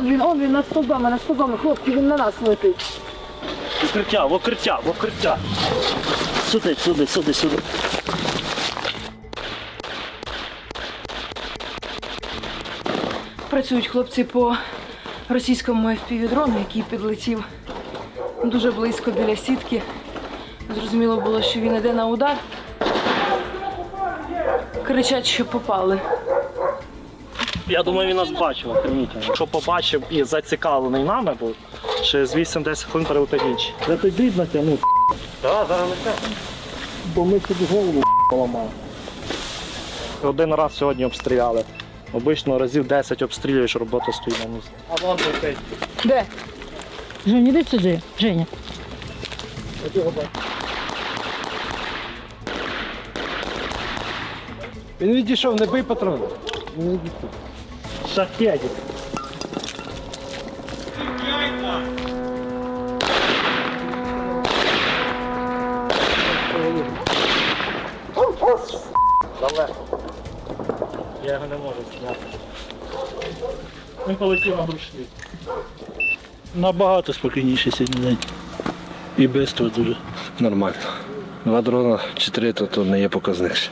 Он він, он він над стовбами, над стовбами, хлопці, він на нас летить. Укриття, в укриття, в укриття. Сюди, сюди, сюди, сюди. Працюють хлопці по російському FPV-дрону, який підлетів дуже близько біля сітки. Зрозуміло було, що він йде на удар. Кричать, що попали. Я думаю, він нас бачив, примітив. Якщо побачив і зацікавлений нами був, через 8-10 хвилин перелетить інші. Де той дріб натягнув? Так, зараз летять. Бо ми собі голову поламали. Один раз сьогодні обстріляли. Обично разів 10 обстрілюєш, робота стоїть на місці. А вон летить. Де? Женя, іди сюди, Женя. Він відійшов, не бий патрони. Шахедик. Далеко. Я його не можу зняти. Він полетів на. Набагато спокійніше сьогодні день. І без того дуже. Нормально. Два дрона, чотири, то, то не є показник. ще.